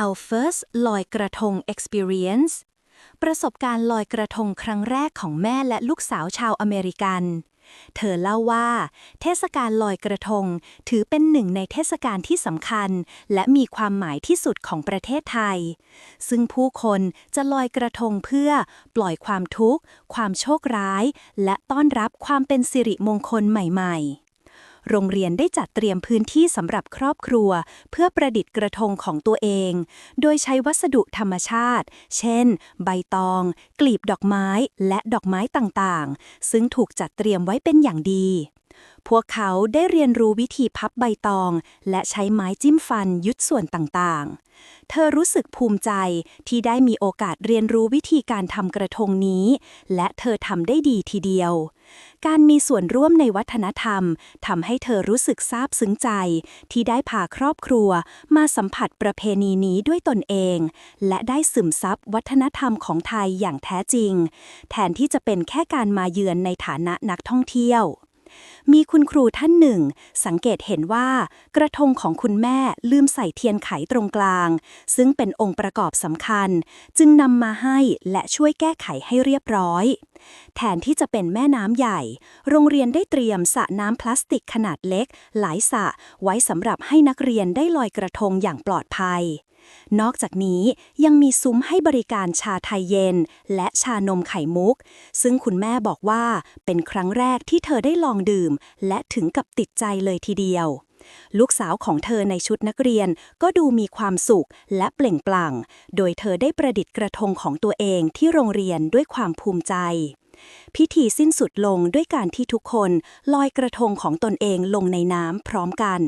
Our First ลอยกระทง Experience ประสบการณ์ลอยกระทงครั้งแรกของแม่และลูกสาวชาวอเมริกัน เธอเล่าว่า เทศกาลลอยกระทงถือเป็นหนึ่งในเทศกาลที่สำคัญ และมีความหมายที่สุดของประเทศไทย ซึ่งผู้คนจะลอยกระทงเพื่อปล่อยความทุกข์ ความโชคร้าย และต้อนรับความเป็นสิริมงคลใหม่ ๆ โรงเรียนได้จัดเตรียมพื้นที่สำหรับครอบครัว เพื่อประดิษฐ์กระทงของตัวเอง โดยใช้วัสดุธรรมชาติ เช่น ใบตอง กลีบดอกไม้ และดอกไม้ต่างๆ ซึ่งถูกจัดเตรียมไว้เป็นอย่างดี พวกเขาได้เรียนรู้วิธีพับใบตอง และใช้ไม้จิ้มฟันยุดส่วนต่างๆ เธอรู้สึกภูมิใจที่ได้มีโอกาสเรียนรู้วิธีการทำกระทงนี้ และเธอทำได้ดีทีเดียว การมีส่วนร่วมในวัฒนธรรมทำให้เธอรู้สึกซาบซึ้งใจ ที่ได้พาครอบครัว มาสัมผัสประเพณีนี้ด้วยตนเอง และได้ซึมซับวัฒนธรรมของไทยอย่างแท้จริง แทนที่จะเป็นแค่การมาเยือนในฐานะนักท่องเที่ยว มีคุณครูท่านหนึ่ง สังเกตเห็นว่ากระทงของคุณแม่ลืมใส่เทียนไขตรงกลาง ซึ่งเป็นองค์ประกอบสำคัญ จึงนำมาให้และช่วยแก้ไขให้เรียบร้อย แทนที่จะเป็นแม่น้ำใหญ่ โรงเรียนได้เตรียมสระน้ำพลาสติกขนาดเล็ก หลายสระไว้สำหรับให้นักเรียนได้ลอยกระทงอย่างปลอดภัย นอกจากนี้ยังมีซุ้มให้บริการชาไทยเย็น และชานมไข่มุก ซึ่งคุณแม่บอกว่าเป็นครั้งแรกที่เธอได้ลองดื่ม และถึงกับติดใจเลยทีเดียว ลูกสาวของเธอในชุดนักเรียนก็ดูมีความสุขและเปล่งปลั่ง โดยเธอได้ประดิษฐ์กระทงของตัวเองที่โรงเรียนด้วยความภูมิใจ พิธีสิ้นสุดลงด้วยการที่ทุกคนลอยกระทงของตนเองลงในน้ำพร้อมกัน